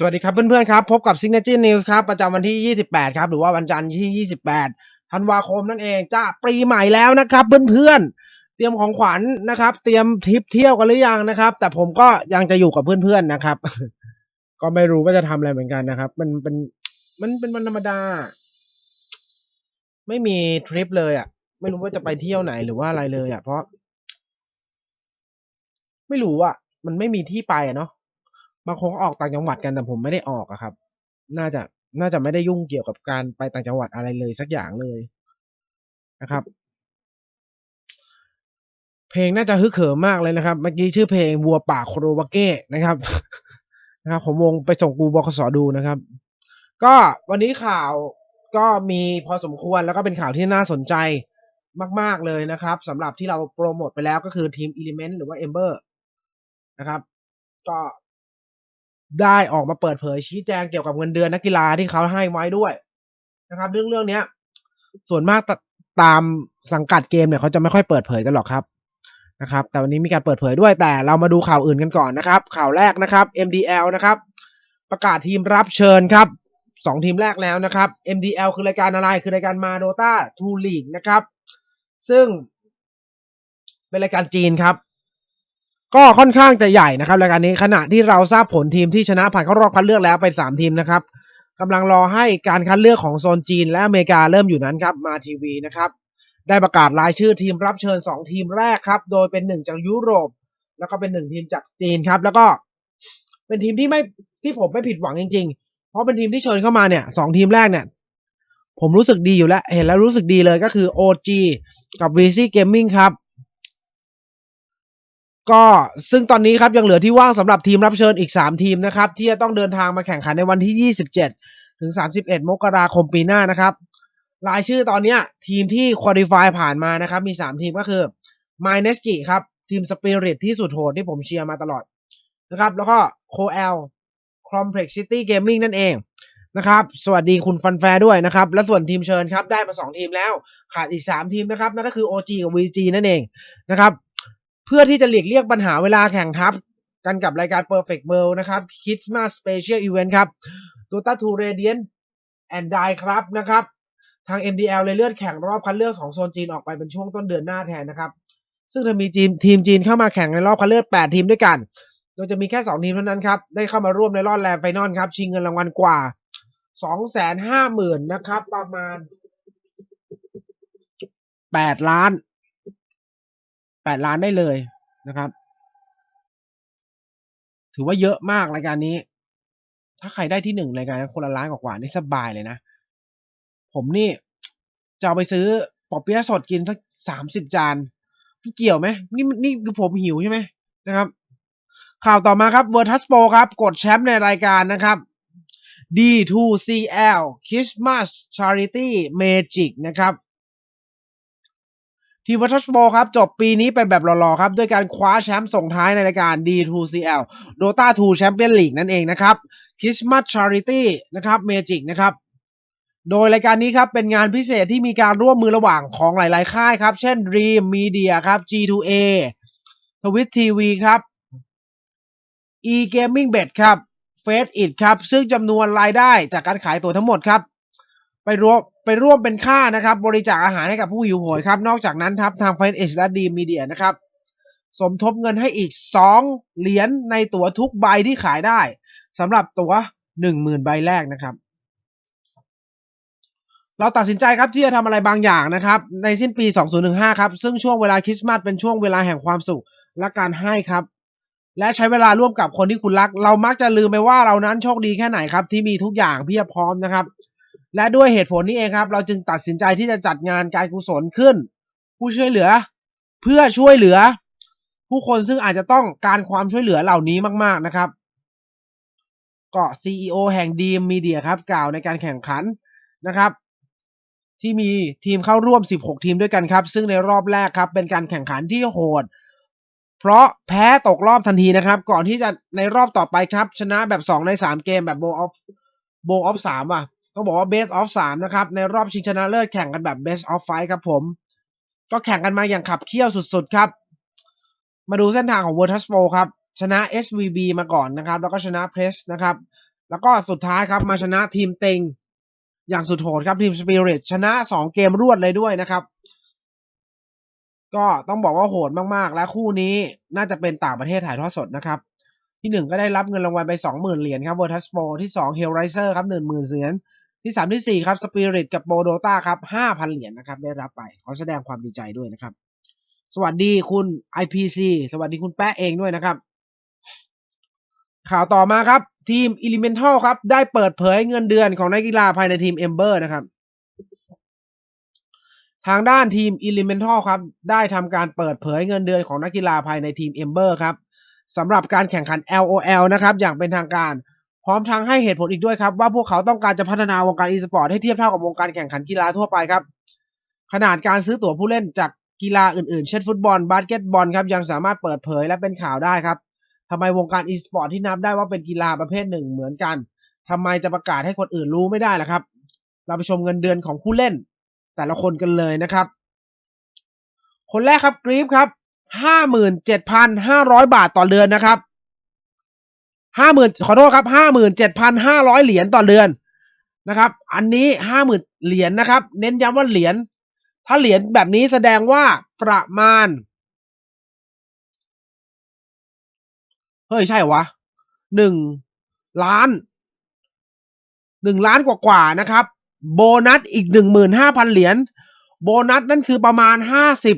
สวัสดีครับเพื่อนๆครับ พบกับ Signature News ครับ ประจำวันที่ 28 ครับ หรือว่าวันจันทร์ที่ 28 ธันวาคมนั่นเองจ้าปีใหม่แล้วนะครับ เพื่อนๆ เตรียมของขวัญนะครับ เตรียมทริปเที่ยวกันหรือยังนะครับ แต่ผมก็ยังจะอยู่กับเพื่อนๆนะครับ ก็ไม่รู้ว่าจะทำอะไรเหมือนกันนะครับ มันเป็นมันเป็นวันธรรมดา ไม่มีทริปเลยอะ ไม่รู้ว่าจะไปเที่ยวไหนหรือว่าอะไรเลยอะ เพราะ ไม่รู้อะ มันไม่มีที่ไปอะเนาะ บางคนก็ออกต่างจังหวัดกันแต่ผมไม่ได้ออกอะครับ น่าจะน่าจะไม่ได้ยุ่งเกี่ยวกับการไปต่างจังหวัดอะไรเลยสักอย่างเลยนะครับ เพลงน่าจะฮึกเหิมมากเลยนะครับ เมื่อกี้ชื่อเพลงวัวป่าโคโรวาเก้นะครับนะครับผมวงไปส่งกูบคสดูนะครับ ก็วันนี้ข่าวก็มีพอสมควรแล้วก็เป็นข่าวที่น่าสนใจมาก ๆ เลยนะครับสำหรับที่เราโปรโมทไปแล้วก็คือทีม Element หรือว่า Ember นะครับ ก็ ได้ออกมาเปิดเผยชี้แจงเกี่ยวกับเงินเดือนนักกีฬาที่เขาให้ไว้ด้วยนะครับ เรื่องเรื่องเนี้ย ส่วนมากตตามสังกัดเกมเนี่ยเขาจะไม่ค่อยเปิดเผยกันหรอกครับนะครับ แต่วันนี้มีการเปิดเผยด้วยแต่เรามาดูข่าวอื่นกันก่อนนะครับ ข่าวแรกนะครับ MDL นะครับ ประกาศทีมรับเชิญครับสองทีมแรกแล้วนะครับ MDL คือรายการอะไรคือรายการมาโดตาทูลีกนะครับ ซึ่งเป็นรายการจีนครับ ก็ค่อนข้างจะใหญ่นะครับรายการนี้ขณะที่เราทราบผลทีมที่ชนะผ่านเข้ารอบคัดเลือกแล้วไปสามทีมนะครับกำลังรอให้การคัดเลือกของโซนจีนและอเมริกาเริ่มอยู่นั้นครับมาทีวีนะครับได้ประกาศรายชื่อทีมรับเชิญสองทีมแรกครับโดยเป็นหนึ่งจากยุโรป แล้วก็เป็นหนึ่งทีมจากจีนครับแล้วก็เป็นทีมที่ไม่ที่ผมไม่ผิดหวังจริง ๆ เพราะเป็นทีมที่เชิญเข้ามาเนี่ยสองทีมแรกเนี่ยผมรู้สึกดีอยู่แล้ว เห็นแล้วรู้สึกดีเลยก็คือ OG กับ VC Gaming ครับ ก็ซึ่งตอนนี้ครับยังเหลือที่ว่างสำหรับทีมรับเชิญอีก 3 ทีมนะครับ ที่จะต้องเดินทางมาแข่งขันในวันที่ 27 ถึง 31 มกราคมปีหน้านะครับ รายชื่อตอนนี้ทีมที่คุริฟายผ่านมานะครับ มี 3 ทีมก็คือ m y n e s k i ครับ ทีม Spirit ที่สุดโหดที่ผมเชียร์มาตลอดนะครับ แล้วก็ Coel Complexity Gaming นั่นเองนะครับ สวัสดีคุณฟันแฟร์ด้วยนะครับ และส่วนทีมเชิญครับ ได้มา 2 ทีมแล้ว ขาดอีก 3 ทีมนะครับ นั่นก็คือ OG กับ VG นั่นเองนะครับ เพื่อที่จะหลีกเลี่ยงปัญหาเวลาแข่งทับ กันกับรายการ Perfect World นะครับ Christmas Special Event ครับ Dota 2 Radiant and Die ครับนะครับ ทาง MDL เลยเลื่อนแข่งรอบคัดเลือกของโซนจีนออกไปเป็นช่วงต้นเดือนหน้าแทนนะครับ ซึ่งจะมีทีมทีมจีนเข้ามาแข่งในรอบคัดเลือก 8 ทีมด้วยกัน โดยจะมีแค่ 2 ทีมเท่านั้นครับ ได้เข้ามาร่วมในรอบแรมไฟนอลครับ ชิงเงินรางวัลกว่า 250,000นะครับ ประมาณ 8 ล้าน 8 ล้านได้เลยนะครับ ถือว่าเยอะมากรายการนี้ ถ้าใครได้ที่หนึ่งรายการคนละล้านกว่านี่สบายเลยนะ ผมนี่จะเอาไปซื้อปอเปี๊ยะสดกินสักสามสิบจานเกี่ยวไหมนี่นี่คือผมหิวใช่ไหมนะครับ ข่าวต่อมาครับ Virtus Pro ครับ กดแชมป์ในรายการนะครับ D2CL Christmas Charity Magic นะครับ ทีมวัตถุโปครับจบปีนี้ไปแบบหล่อๆครับด้วยการคว้าแชมป์ส่งท้ายในรายการ D2CL Dota 2 Champion League นั่นเองนะครับ Christmas Charity นะครับ Magic นะครับโดยรายการนี้ครับเป็นงานพิเศษที่มีการร่วมมือระหว่างของหลาย ๆ ค่ายครับ เช่น Dream Media ครับ G2A Twitch TV ครับ E-Gaming Bet ครับ Face It ครับ ซึ่งจำนวนรายได้จากการขายตั๋วทั้งหมดครับ ไปรวม ไปร่วมเป็นค่านะครับ บริจาคอาหารให้กับผู้หิวโหยครับ นอกจากนั้นครับทาง f a n e และ d ีมีเดียนะครับ สมทบเงินให้อีก 2 เหรียญในตั๋วทุกใบที่ขายได้สำหรับตั๋ว 10,000 ใบแรกนะครับ เราตัดสินใจครับที่จะทำอะไรบางอย่างนะครับ ในสิ้นปี 2015 ครับ ซึ่งช่วงเวลาคริสต์มาสเป็นช่วงเวลาแห่งความสุขและการให้ครับ และใช้เวลาร่วมกับคนที่คุณรัก เรามักจะลืมไปว่าเรานั้นโชคดีแค่ไหนครับที่มีทุกอย่างเพียบพร้อมนะครับ และด้วยเหตุผลนี้เองครับ เราจึงตัดสินใจที่จะจัดงานการกุศลขึ้น ผู้ช่วยเหลือ เพื่อช่วยเหลือ ผู้คนซึ่งอาจจะต้องการความช่วยเหลือเหล่านี้มาก ๆนะครับก็ CEO แห่งดีมมีเดียครับกล่าวในการแข่งขันนะครับ ที่มีทีมเข้าร่วม 16 ทีมด้วยกันครับ ซึ่งในรอบแรกครับเป็นการแข่งขันที่โหด เพราะแพ้ตกรอบทันทีนะครับ ก่อนที่จะในรอบต่อไปครับ ชนะแบบ 2 ใน 3 เกมแบบ Bowl of Bowl of 3ว่ะ ต้องบอกว่า Best of 3นะครับ ในรอบชิงชนะเลิศแข่งกันแบบ Best of 5ครับผม ก็แข่งกันมาอย่างขับเคี่ยวสุดๆครับ มาดูเส้นทางของ Virtus Pro ครับ ชนะ SVB มาก่อนนะครับ แล้วก็ชนะ Press นะครับ แล้วก็สุดท้ายครับมาชนะทีมเต็ง อย่างสุดโหดครับทีมสปิริตชนะสองเกมรวดเลยด้วยนะครับ ก็ต้องบอกว่าโหดมากๆ และคู่นี้น่าจะเป็นต่างประเทศถ่ายทอดสดนะครับที่หนึ่งก็ได้รับเงินรางวัลไปสองหมื่นเหรียญครับเวอร์ทัสโปที่สองเฮลไรเซอร์ครับหนึ่งหมื่นเหรียญ ที่สามที่สี่ครับสปิริตกับโบโดตาครับห้าพันเหรียญนะครับ ได้รับไป ขอแสดงความดีใจด้วยนะครับ สวัสดีคุณ IPC สวัสดีคุณแป๊ะเองด้วยนะครับ ข่าวต่อมาครับ ทีม Elemental ครับ ได้เปิดเผยเงินเดือนของนักกีฬาภายในทีม Ember นะครับ ทางด้านทีม Elemental ครับ ได้ทำการเปิดเผยเงินเดือนของนักกีฬาภายในทีม Ember ครับสำหรับการแข่งขัน LOL นะครับ อย่างเป็นทางการ พร้อมทั้งให้เหตุผลอีกด้วยครับ ว่าพวกเขาต้องการจะพัฒนาวงการ e-sport ให้เทียบเท่ากับวงการแข่งขันกีฬาทั่วไปครับ ขนาดการซื้อตั๋วผู้เล่นจากกีฬาอื่นๆ เช่นฟุตบอลบาสเกตบอลครับยังสามารถเปิดเผยและเป็นข่าวได้ครับทำไมวงการ e-sport ที่นับได้ว่าเป็นกีฬาประเภทหนึ่งเหมือนกันทำไมจะประกาศให้คนอื่นรู้ไม่ได้ล่ะครับ เราไปชมเงินเดือนของผู้เล่น แต่ละคนกันเลยนะครับ คนแรกครับกรีฟครับห้าหมื่นเจ็ดพันห้าร้อยบาทต่อเดือนนะครับ ห้าหมื่นขอโทษครับห้าหมื่นเจ็ดพันห้าร้อยเหรียญต่อเดือนนะครับ อันนี้ห้าหมื่นเหรียญนะครับ เน้นย้ำว่าเหรียญ ถ้าเหรียญแบบนี้แสดงว่าประมาณ เฮ้ย ใช่หวะหนึ่งล้านหนึ่งล้านกว่าๆนะครับ โบนัสอีกหนึ่งหมื่นห้าพันเหรียญ โบนัสนั่นคือประมาณห้าสิบ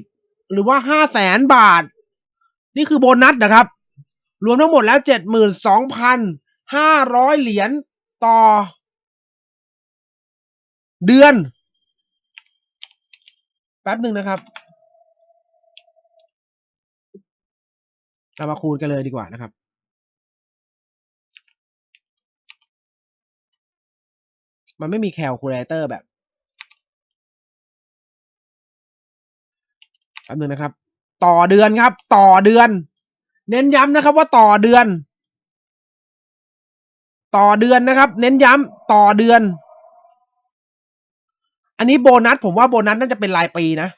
หรือว่าห้าแสนบาท นี่คือโบนัสนะครับ รวมทั้งหมดแล้วเจ็ดหมื่นสองพันห้าร้อยเหรียญต่อ เดือน แป๊บหนึ่งนะครับ เรามาคูณกันเลยดีกว่านะครับมันไม่มีแคลคูลเลเตอร์แบบแป๊บนึงนะครับ ต่อเดือนครับ ต่อเดือน เน้นย้ำนะครับว่าต่อเดือน ต่อเดือนนะครับ เน้นย้ำต่อเดือน อันนี้โบนัส ผมว่าโบนัสน่าจะเป็นรายปีนะ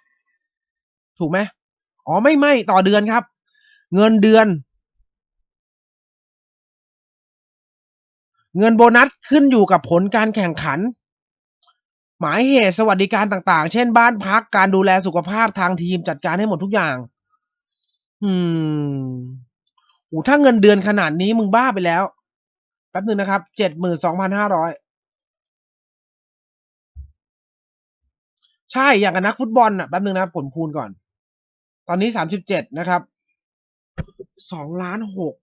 ถูกไหมอ๋อไม่ไม่ต่อเดือนครับ เงินเดือน เงินโบนัสขึ้นอยู่กับผลการแข่งขัน หมายเหตุสวัสดิการต่างๆ เช่นบ้านพักการดูแลสุขภาพทางทีมจัดการให้หมดทุกอย่าง อืมโอ้ถ้าเงินเดือนขนาดนี้มึงบ้าไปแล้ว แป๊บหนึ่งนะครับ เจ็ดหมื่นสองพันห้าร้อย ใช่ อย่างกับนักฟุตบอลอะ แป๊บหนึ่งนะครับผมคูณก่อน ตอนนี้สามสิบเจ็ดนะครับ สองล้านหก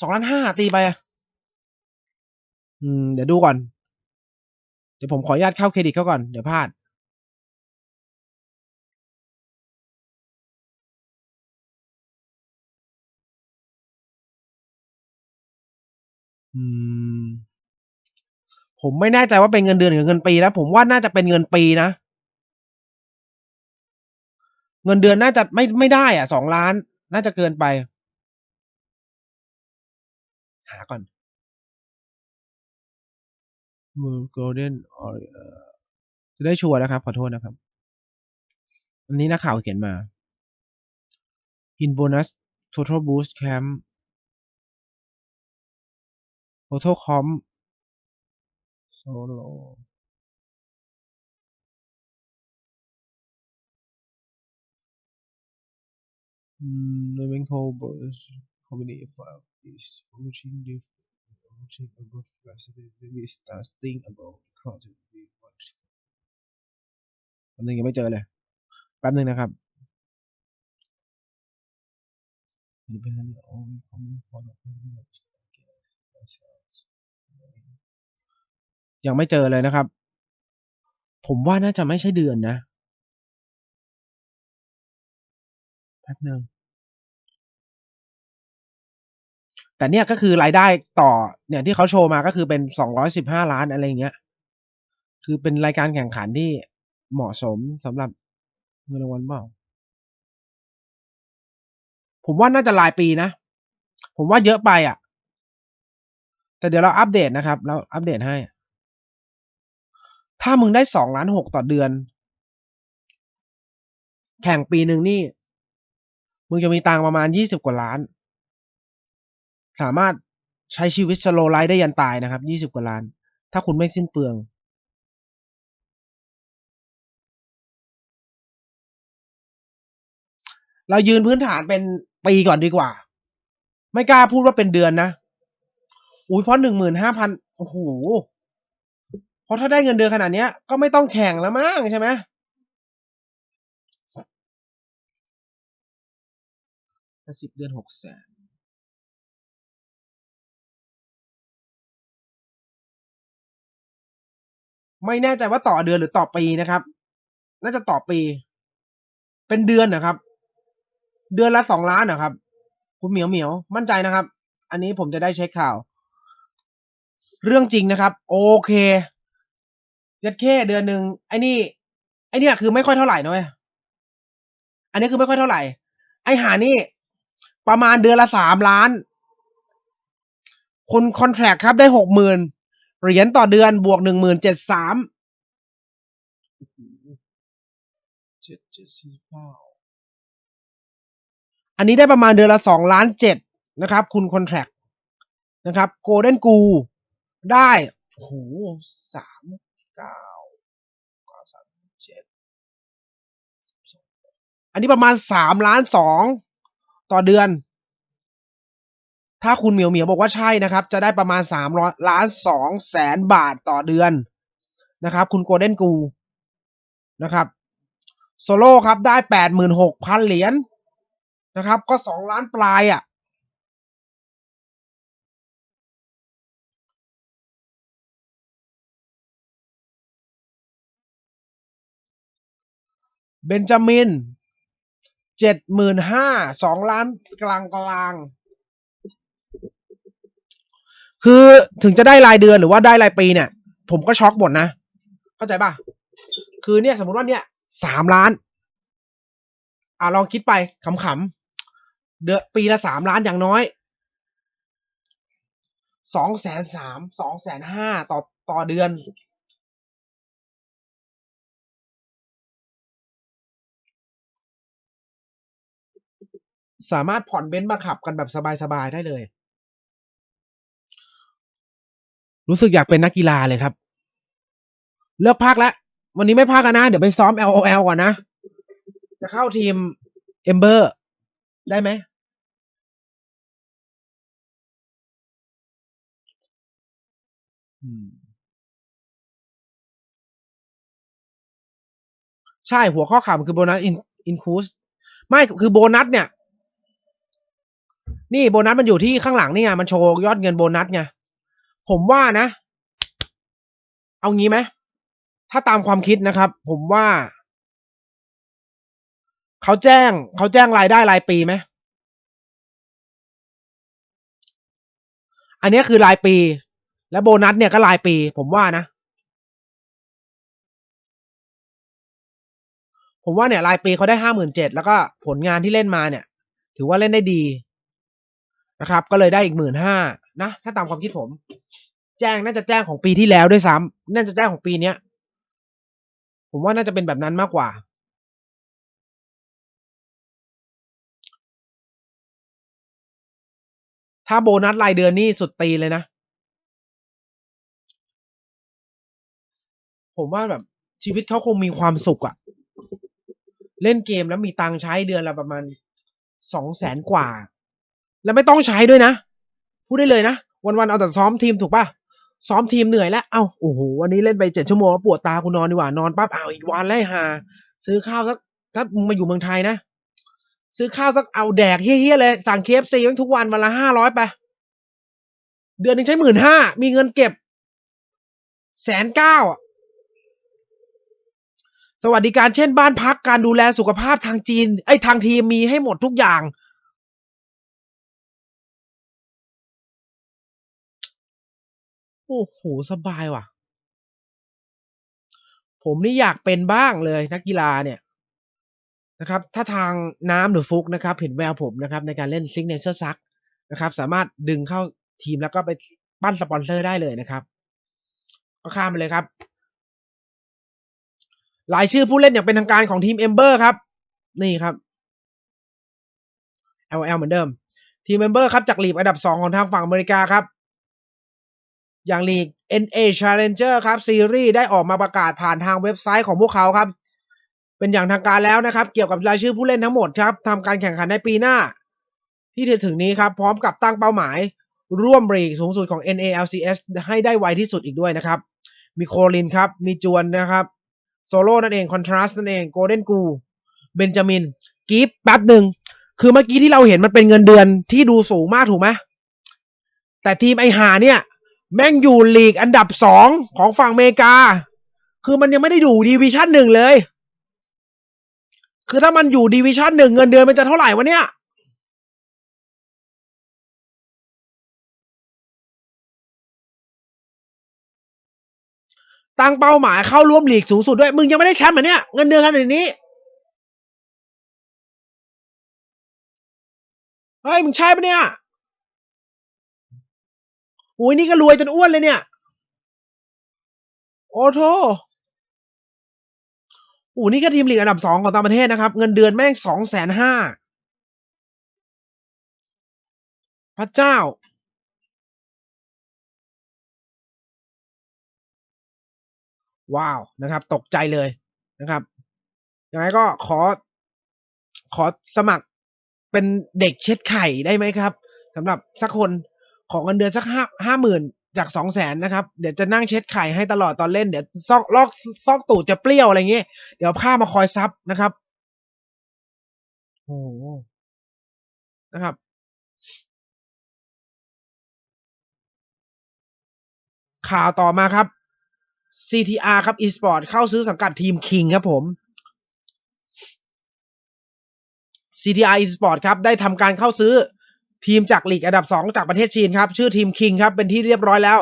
สองล้านห้าตีไปอะอืม เดี๋ยวดูก่อน เดี๋ยวผมขออนุญาตเข้าเครดิตเขาก่อน เดี๋ยวพลาด อืม ผมไม่แน่ใจว่าเป็นเงินเดือนหรือเงินปีนะผมว่าน่าจะเป็นเงินปีนะ เงินเดือนน่าจะไม่ไม่ได้อะสองล้าน น่าจะเกินไป หาก่อนมือ golden or จะได้ชัวร์นะครับ ขอโทษนะครับ อันนี้นักข่าวเขียนมา in bonus total boost camp total comp solo อืม living toll bonus company file is reaching the reaching above capacity we starting about content we want แป๊บนึงยังไม่เจอเลย แป๊บนึงนะครับ Independently only coming for the payment ยังไม่เจอเลยนะครับ ผมว่าน่าจะไม่ใช่เดือนนะแป๊บนึงแต่เนี่ยก็คือรายได้ต่อเนี่ยที่เขาโชว์มาก็คือเป็นสองร้อยสิบห้าล้านอะไรเงี้ย คือเป็นรายการแข่งขันที่เหมาะสมสำหรับเงินรางวัลเปล่าผมว่าน่าจะรายปีนะ ผมว่าเยอะไปอะ แต่เดี๋ยวเราอัปเดตนะครับ เราอัปเดตให้ ถ้ามึงได้สองล้านหกต่อเดือน แข่งปีหนึ่งนี่ มึงจะมีตังประมาณยี่สิบกว่าล้าน สามารถใช้ชีวิตสโลไลฟ์ได้ยันตายนะครับยี่สิบกว่าล้าน ถ้าคุณไม่สิ้นเปลืองเรายืนพื้นฐานเป็นปีก่อนดีกว่า ไม่กล้าพูดว่าเป็นเดือนนะ อุ้ยเพราะหนึ่งหมื่นห้าพันโอ้โหเพราะถ้าได้เงินเดือนขนาดเนี้ย ก็ไม่ต้องแข่งแล้วมั้งใช่ไหมสิบเดือนหกแสนไม่แน่ใจว่าต่อเดือนหรือต่อปีนะครับ น่าจะต่อปี เป็นเดือนนะครับ เดือนละสองล้านนะครับ คุณเหมียวเหมียวมั่นใจนะครับ อันนี้ผมจะได้เช็คข่าว เรื่องจริงนะครับ โอเคเจ็ดเคเดือนหนึ่งไอ้นี่ ไอ้นี่คือไม่ค่อยเท่าไหร่นะเว้ยอันนี้คือไม่ค่อยเท่าไหร่ ไอ้หานี่ ประมาณเดือนละสามล้าน คนคอนแทรคครับได้หกหมื่นเหรียญต่อเดือนบวกหนึ่งหมื่นเจ็ดสามเจ็ดเจ็ดสี่เก้าอันนี้ได้ประมาณเดือนละสองล้านเจ็ดนะครับ คุณคอนแทรคนะครับโกลเด้นกู ได้โอ้โหสามเก้าเก้าสามเจ็ดอันนี้ประมาณสามล้านสองต่อเดือน ถ้าคุณเหมียวเหมียวบอกว่าใช่นะครับ จะได้ประมาณสามร้อยล้านสองแสนบาทต่อเดือนนะครับ คุณโกลเด้นกูนะครับโซโล่ครับได้แปดหมื่นหกพันเหรียญนะครับ ก็สองล้านปลายอะ่ะ เบนจามินเจ็ดหมื่นห้าสองล้านกลางกลาง คือถึงจะได้รายเดือนหรือว่าได้รายปีเนี่ย ผมก็ช็อกหมดนะ เข้าใจป่ะ คือเนี่ยสมมติว่าเนี่ยสามล้าน อ่าลองคิดไปขำๆเดือนปีละสามล้านอย่างน้อยสองแสนสามสองแสนห้าต่อต่อเดือน สามารถผ่อนเบนซ์มาขับกันแบบสบายๆได้เลย รู้สึกอยากเป็นนักกีฬาเลยครับ เลิกพักแล้ววันนี้ไม่พักกันนะ เดี๋ยวไปซ้อม LOL ก่อนนะ จะเข้าทีมเอมเบอร์ได้ไหมใช่หัวข้อข่าวมันคือโบนัสอินคูสไม่คือโบนัสเนี่ย นี่โบนัสมันอยู่ที่ข้างหลังนี่ไงมันโชว์ยอดเงินโบนัสไงผมว่านะ เอางี้ไหมถ้าตามความคิดนะครับ ผมว่า เขาแจ้ง เขาแจ้งรายได้รายปีไหมอันนี้คือรายปี และโบนัสเนี่ยก็รายปี ผมว่านะ ผมว่าเนี่ย รายปีเขาได้ห้าหมื่นเจ็ดแล้วก็ผลงานที่เล่นมาเนี่ย ถือว่าเล่นได้ดี นะครับ ก็เลยได้อีกหมื่นห้านะ ถ้าตามความคิดผม แจ้งน่าจะแจ้งของปีที่แล้วด้วยซ้ำน่าจะแจ้งของปีเนี้ยผมว่าน่าจะเป็นแบบนั้นมากกว่า ถ้าโบนัสรายเดือนนี่สุดตีเลยนะ ผมว่าแบบชีวิตเขาคงมีความสุขอะเล่นเกมแล้วมีตังใช้เดือนละประมาณสองแสนกว่า แล้วไม่ต้องใช้ด้วยนะ พูดได้เลยนะ วันๆเอาแต่ซ้อมทีมถูกปะซ้อมทีมเหนื่อยแล้ว เอ้าโอ้โหวันนี้เล่นไปเจ็ดชั่วโมงแล้วปวดตากูนอนดีกว่านอนปั๊บอ้าวอีกวันไล่หา ซื้อข้าวสักถ้ามึงมาอยู่เมืองไทยนะ ซื้อข้าวสักเอาแดกเฮี้ยๆเลย สั่งเคฟซีทุกวันวันละห้าร้อยไป เดือนหนึ่งใช้หมื่นห้ามีเงินเก็บแสนเก้าสวัสดิการเช่นบ้านพักการดูแลสุขภาพทางจีนไอ้ทางทีมมีให้หมดทุกอย่าง โอ้โห สบายว่ะ ผมนี่อยากเป็นบ้างเลยนักกีฬาเนี่ยนะครับ ถ้าทางน้ำหรือฟุกนะครับ เห็นแววผมนะครับ ในการเล่นซิกเนเจอร์ซักนะครับ สามารถดึงเข้าทีมแล้วก็ไปปั้นสปอนเซอร์ได้เลยนะครับ ก็ข้ามไปเลยครับรายชื่อผู้เล่นอย่างเป็นทางการของทีมเอมเบอร์ครับ นี่ครับ LL เหมือนเดิม ทีมเมมเบอร์ครับจากลีกอันดับ 2 ของทางฝั่งอเมริกาครับ อย่างลีก NA Challenger ครับซีรีส์ได้ออกมาประกาศผ่านทางเว็บไซต์ของพวกเขาครับ เป็นอย่างทางการแล้วนะครับ เกี่ยวกับรายชื่อผู้เล่นทั้งหมดครับทำการแข่งขันในปีหน้า ที่จะถึงนี้ครับ พร้อมกับตั้งเป้าหมาย ร่วมลีกสูงสุดของ NALCS ให้ได้ไวที่สุดอีกด้วยนะครับ มีโคลินครับ มีจวนนะครับโซโล่นั่นเองคอนทราสนั่นเองโกลเด้นกูเบนจามินกีฟแป๊บหนึ่งคือเมื่อกี้ที่เราเห็นมันเป็นเงินเดือนที่ดูสูงมากถูกไหมแต่ทีมไอหาเนี่ย แม่งอยู่ลีกอันดับสองของฝั่งอเมริกา คือมันยังไม่ได้อยู่ดีวิชั่นหนึ่งเลย คือถ้ามันอยู่ดีวิชั่นหนึ่งเงินเดือนมันจะเท่าไหร่วะเนี่ยตั้งเป้าหมายเข้าร่วมลีกสูงสุดด้วย มึงยังไม่ได้แชมป์เหรอเนี่ย เงินเดือนขนาดนี้ เฮ้ย มึงใช่ปะเนี่ย โอ้ยนี่ก็รวยจนอ้วนเลยเนี่ย โอ้โทโอ้นี่ก็ทีมลีกอันดับสองของต่างประเทศนะครับ เงินเดือนแม่งสองแสนห้าพระเจ้า ว้าวนะครับ ตกใจเลยนะครับยังไงก็ขอ ขอสมัครเป็นเด็กเช็ดไข่ได้ไหมครับสำหรับสักคน ของเงินเดือนสักห้าห้าหมื่นจากสองแสนนะครับ เดี๋ยวจะนั่งเช็ดไข่ให้ตลอดตอนเล่นเดี๋ยวซอกลอกซอกตูดจะเปรี้ยวอะไรเงี้ยเดี๋ยวผ้ามาคอยซับนะครับโอ้โหนะครับ ข่าวต่อมาครับ CTR ครับ eSport เข้าซื้อสังกัดทีม King ครับผม CTR eSport ครับ ได้ทำการเข้าซื้อ ทีมจากลีกอันดับ 2 จากประเทศจีนครับ ชื่อทีม King ครับ เป็นที่เรียบร้อยแล้ว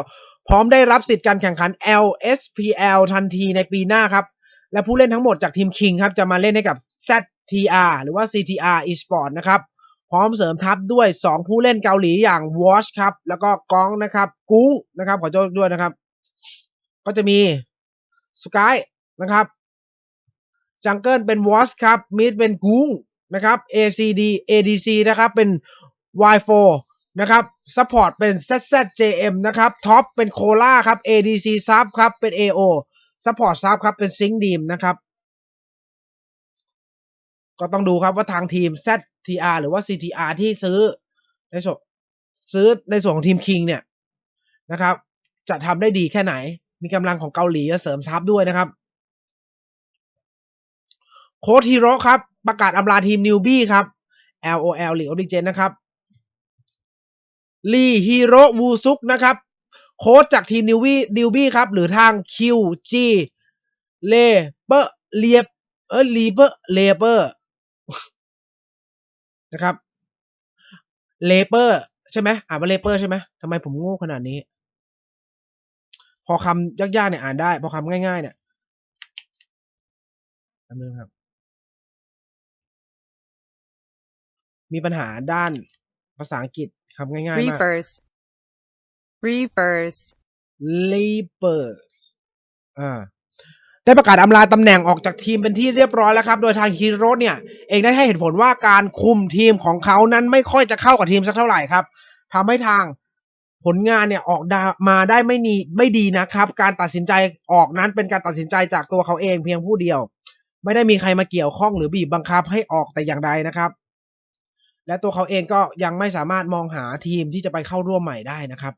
พร้อมได้รับสิทธิ์การแข่งขัน LSPL ทันทีในปีหน้าครับ และผู้เล่นทั้งหมดจากทีม King ครับ จะมาเล่นให้กับ ZTR หรือว่า CTR eSport นะครับ พร้อมเสริมทัพด้วย 2 ผู้เล่นเกาหลีอย่าง Wash ครับ แล้วก็ก้องนะครับ กุ้งนะครับ ขอโทษด้วยนะครับ ก็จะมีสกายนะครับจังเกิลเป็นวอสครับมิดเป็นกุ้งนะครับ ACD ADC นะครับ เป็น Y4 นะครับซัพพอร์ตเป็น ZZJM นะครับท็อปเป็นโคล่าครับ ADC ซับครับเป็น AO ซัพพอร์ตซับครับเป็นซิงดีมนะครับก็ต้องดูครับว่าทางทีม ZTR หรือว่า CTR ที่ซื้อในส่วนซื้อในส่วนของทีม King เนี่ยนะครับ จะทำได้ดีแค่ไหน มีกำลังของเกาหลีเสริมทัพด้วยนะครับ โค้ชฮีโร่ครับ ประกาศอำลาทีมนิวบี้ครับ LOL League of Legends นะครับ ลีฮีโร่วูซุกนะครับโค้ชจากทีมนิวบี้นิวบี้ครับ หรือทาง QG เลเปอร์เลียเออลีเปอร์เลเปอร์นะครับเลเปอร์ใช่ไหมอ่านว่าเลเปอร์ใช่ไหมทำไมผมโง่ขนาดนี้ พอคำยากๆเนี่ยอ่านได้ พอคำง่ายๆเนี่ยนึงครับ มีปัญหาด้าน ภาษาอังกฤษคำง่ายๆมาก Reapers. Reapers. Leapers อ่าได้ประกาศอำลาตำแหน่งออกจากทีมเป็นที่เรียบร้อยแล้วครับ โดยทางฮีโร่เนี่ย เองได้ให้เหตุผลว่าการคุมทีมของเขานั้นไม่ค่อยจะเข้ากับทีมสักเท่าไหร่ครับทำให้ทางผลงานเนี่ยออกดามาได้ไม่นีไม่ดีนะครับ การตัดสินใจออกนั้นเป็นการตัดสินใจจากตัวเขาเองเพียงผู้เดียว ไม่ได้มีใครมาเกี่ยวข้องหรือบีบบังคับให้ออกแต่อย่างใดนะครับ และตัวเขาเองก็ยังไม่สามารถมองหาทีมที่จะไปเข้าร่วมใหม่ได้นะครับ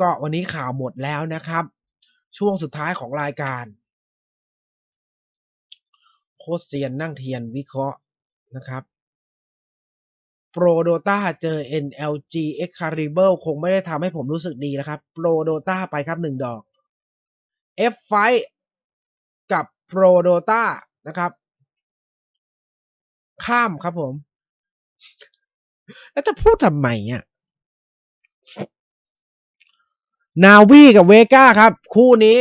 ก็วันนี้ข่าวหมดแล้วนะครับ ช่วงสุดท้ายของรายการ โคชเซียนนั่งเทียนวิเคราะห์นะครับโปรโดตาเจอ NLG X Carible คงไม่ได้ทำให้ผมรู้สึกดีนะครับโปรโดตาไปครับหนึ่งดอก F Fight กับโปรโดตานะครับ ข้ามครับผม แล้วจะพูดทำไมอะนาวีกับเวก้าครับ คู่นี้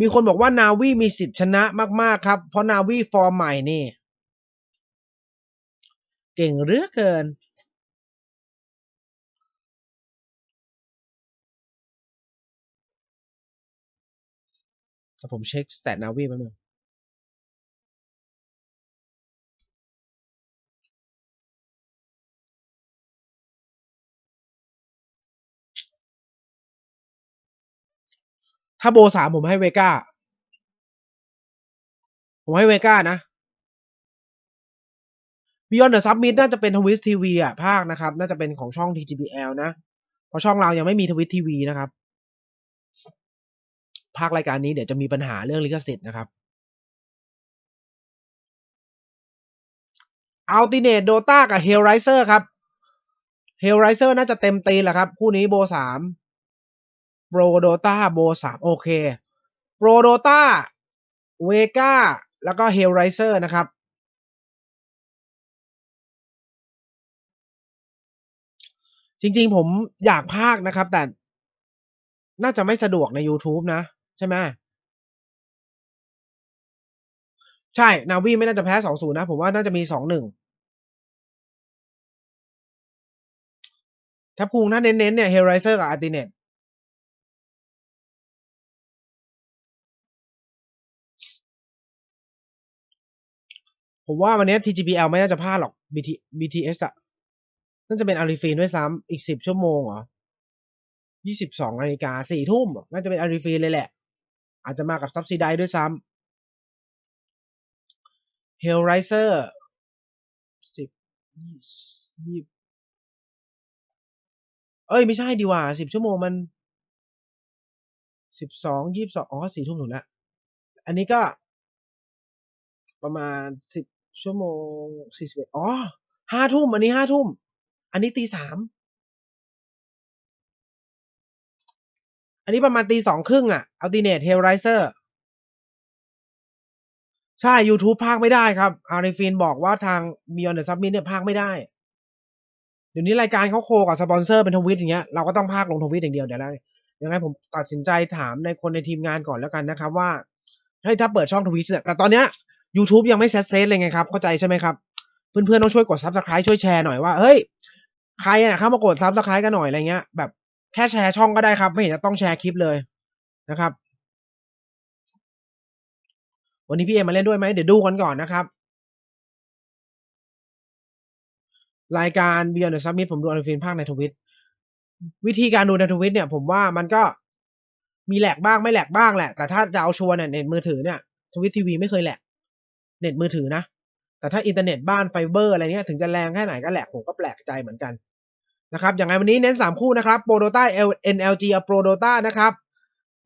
มีคนบอกว่านาวีมีสิทธิ์ชนะมาก ๆ ครับ เพราะนาวีฟอร์มใหม่นี่ เก่งเหลือเกินแต่ผมเช็คสแตทนาวีแป๊บนึง ถ้าโบสามผมให้เวก้า ผมให้เวก้านะ Beyond the Summit น่าจะเป็นทวิสทีวีอะ ภาคนะครับ น่าจะเป็นของช่อง TGBL นะ เพราะช่องเรายังไม่มีทวิสทีวีนะครับ ภาครายการนี้เดี๋ยวจะมีปัญหาเรื่องลิขสิทธิ์นะครับ Ultimate Dota กับ Hellraiser ครับ Hellraiser น่าจะเต็มตีนแหละครับ คู่นี้โบสาม Pro Dota โบสามโอเค Pro Dota Vega แล้วก็ Hellraiser นะครับจริงๆผมอยากพากนะครับ แต่น่าจะไม่สะดวกใน YouTube นะ ใช่ไหมใช่ นาวีไม่น่าจะแพ้สองศูนย์นะ ผมว่าน่าจะมีสองหนึ่งถ้าพุงถ้าเน้นๆเนี่ยเฮลไรเซอร์กับอาร์ติเนต ผมว่าวันนี้ TGBL ไม่น่าจะพลาดหรอก BT BTS อะน่าจะเป็นอาริฟีนด้วยซ้ำอีกสิบชั่วโมงเหรอยี่สิบสองนาฬิกาสี่ทุ่มน่าจะเป็นอาริฟีนเลยแหละ อาจจะมากับซับซิไดด้วยซ้ำเฮลไรเซอร์สิบยี่เอ้ยไม่ใช่ดีกว่าสิบชั่วโมงมันสิบสองยี่สิบสองอ๋อสี่ทุ่มถูกแล้วอันนี้ก็ประมาณสิบ ชั่วโมงสี่สิบเอ็ดอ๋อห้าทุ่มอันนี้ห้าทุ่ม อันนี้ตีสามอันนี้ประมาณตีสองครึ่งอะ Alternate Hellraiser ใช่ YouTube พากไม่ได้ครับอาริฟินบอกว่าทาง Beyond the Summit เนี่ยพากไม่ได้ เดี๋ยวนี้รายการเขาโคกับสปอนเซอร์เป็นทวิตอย่างเงี้ย เราก็ต้องพากลงทวิตอย่างเดียวเดี๋ยวได้ยังไงผมตัดสินใจถามในคนในทีมงานก่อนแล้วกันนะครับว่า ให้ถ้าเปิดช่องทวิตเนี่ยแต่ตอนเนี้ย YouTube ยังไม่เซตเซตเลยไงครับ เข้าใจใช่ไหมครับ เพื่อนๆต้องช่วยกด Subscribe ช่วยแชร์หน่อยว่า เฮ้ย ใครอะเข้ามากด Subscribe กันหน่อยอะไรเงี้ย แบบแค่แชร์ช่องก็ได้ครับ ไม่เห็นจะต้องแชร์คลิปเลยนะครับ วันนี้พี่เอมาเล่นด้วยไหมเดี๋ยวดูกันก่อนนะครับ รายการ Beyond the Summit ผมดูอันฟินภาคในทวิตวิธีการดูในทวิตเนี่ย ผมว่ามันก็มีแหลกบ้างไม่แหลกบ้างแหละ แต่ถ้าจะเอาชัวร์เนี่ยเน็ตมือถือเนี่ยทวิตทีวีไม่เคยแหลก เน็ตมือถือนะ แต่ถ้าอินเทอร์เน็ตบ้านไฟเบอร์อะไรเงี้ยถึงจะแรงแค่ไหนก็แหลกผมก็แปลกใจเหมือนกันนะครับอย่างไรวันนี้เน้นสามคู่นะครับโปรโดต้า NLG กัโปรโดต้านะครับ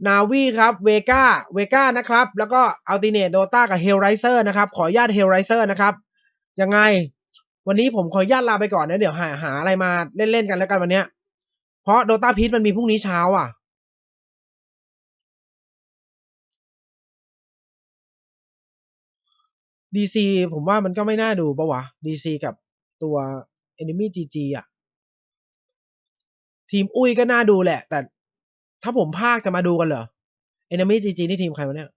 นาวีครับเวก้าเวก้านะครับ แล้วก็อัลติเนตโดต้ากับเฮลไรเซอร์นะครับ ขออนุญาตเฮลไรเซอร์นะครับ ยังไง วันนี้ผมขออนุญาตลาไปก่อนนะ เดี๋ยวหาหาอะไรมาเล่น ๆ กันแล้วกันวันเนี้ยเพราะโดต้าพีทมันมีพรุ่งนี้เช้าอะ ดีซีผมว่ามันก็ไม่น่าดูปะวะดีซีกับตัว Enemy GG อะ ทีมอุ้ยก็น่าดูแหละ แต่ถ้าผมภาคจะมาดูกันเหรอ Enemy GG นี่ทีมใครวะเนี่ย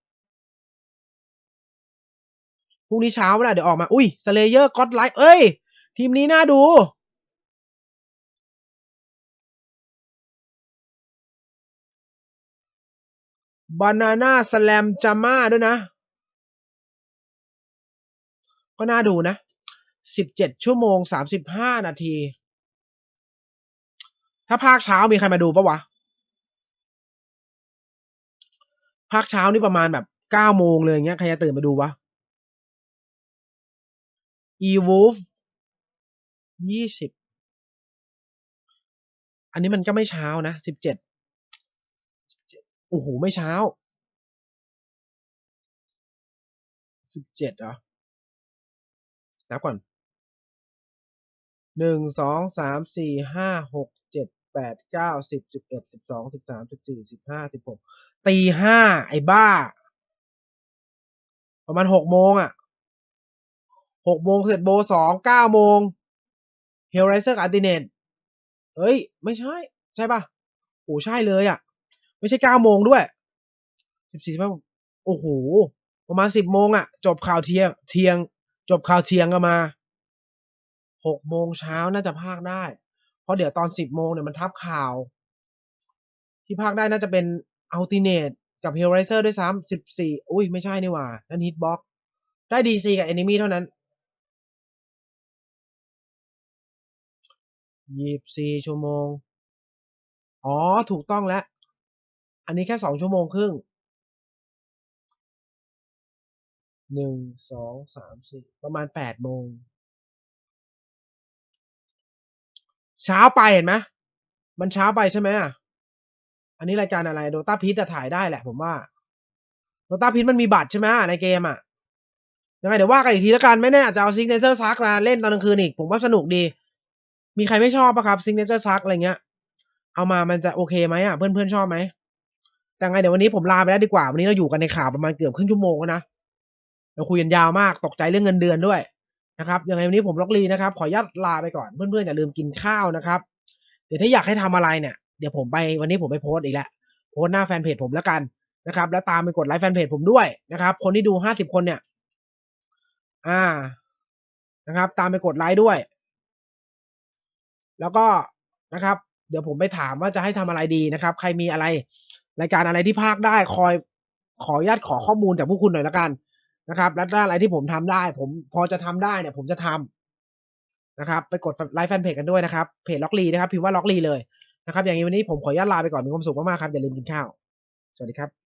พรุ่งนี้เช้าเวลาเดี๋ยวออกมา อุ้ยสเลเยอร์ก็อดไลท์เอ้ย ทีมนี้น่าดู บานาน่าสแลมจาม่าด้วยนะ ก็น่าดูนะสิบเจ็ดชั่วโมงสามสิบห้านาที ถ้าภาคเช้ามีใครมาดูปะวะ ภาคเช้านี่ประมาณแบบเก้าโมงเลยเงี้ยใครจะตื่นมาดูวะ e w o l f ยี่สิบอันนี้มันก็ไม่เช้านะสิบเจ็ดโอ้โห ไม่เช้าสิบเจ็ดเหรอ นับก่อนหนึ่งสองสามสี่ห้าหกเจ็ดแปดเก้าสิบสิบเอ็ดสิบสองสิบสามสิบสี่สิบห้าสิบหกตีห้าไอ้บ้า ประมาณหกโมงอะหกโมงเสร็จโบสองเก้าโมงเฮลไรเซอร์กับอัลติเนตเฮ้ย ไม่ใช่ ใช่ปะโอ้ใช่เลยอะ ไม่ใช่เก้าโมงด้วยสิบสี่สิบห้าโอ้โห ประมาณสิบโมงอะ จบข่าวเที่ยง เที่ยง จบข่าวเที่ยงก็มาหกโมงเช้าน่าจะพากได้ เพราะเดี๋ยวตอนสิบโมงเนี่ยมันทับข่าว ที่พากได้น่าจะเป็นอัลติเนตกับเฮลไรเซอร์ด้วยซ้ำสิบสี่อุ้ยไม่ใช่นี่หว่า นั่นฮิตบ็อกได้ดีซีกับแอนิมีเท่านั้นยี่สิบสี่ชั่วโมง อ๋อ ถูกต้องแล้ว อันนี้แค่สองชั่วโมงครึ่ง หนึ่งสองสามสี่ประมาณแปดโมง เช้าไปเห็นไหมมันเช้าไปใช่ไหมอะอันนี้รายการอะไรโดตาพิทจะถ่ายได้แหละ ผมว่าโดตาพิทมันมีบัตรใช่ไหมในเกมอะยังไงเดี๋ยวว่ากันอีกทีแล้วกันไม่แน่อาจจะเอาซิงเกิลเซอร์ซักมาเล่นตอนกลางคืนอีก ผมว่าสนุกดี มีใครไม่ชอบปะครับซิงเกิลเซอร์ซักอะไรเงี้ย เอามามันจะโอเคไหมอะเพื่อนๆชอบไหมแต่ไงเดี๋ยววันนี้ผมลาไปแล้วดีกว่า วันนี้เราอยู่กันในข่าวประมาณเกือบครึ่งชั่วโมงแล้วนะ เราคุยกันยาวมากตกใจเรื่องเงินเดือนด้วยนะครับยังไงวันนี้ผมล็อกลีนะครับ ขออนุญาตลาไปก่อนเพื่อนๆอย่าลืมกินข้าวนะครับ เดี๋ยวถ้าอยากให้ทำอะไรเนี่ยเดี๋ยวผมไปวันนี้ผมไปโพสต์อีกแล้วโพสต์หน้าแฟนเพจผมแล้วกันนะครับ แล้วตามไปกดไลค์แฟนเพจผมด้วยนะครับ คนที่ดูห้าสิบคนเนี่ย อ่านะครับ ตามไปกดไลค์ด้วย แล้วก็นะครับ เดี๋ยวผมไปถามว่าจะให้ทำอะไรดีนะครับ ใครมีอะไร รายการอะไรที่ภาคได้คอยขออนุญาตขอข้อมูลจากพวกคุณหน่อยละกัน นะครับและถ้าอะไรที่ผมทำได้ ผมพอจะทำได้เนี่ย ผมจะทำนะครับ ไปกดไลค์แฟนเพจกันด้วยนะครับเพจล็อกลีนะครับพิมพ์ว่าล็อกลีเลยนะครับ อย่างนี้วันนี้ผมขออนุญาตลาไปก่อนมีความสุขมากๆครับอย่าลืมกินข้าว สวัสดีครับ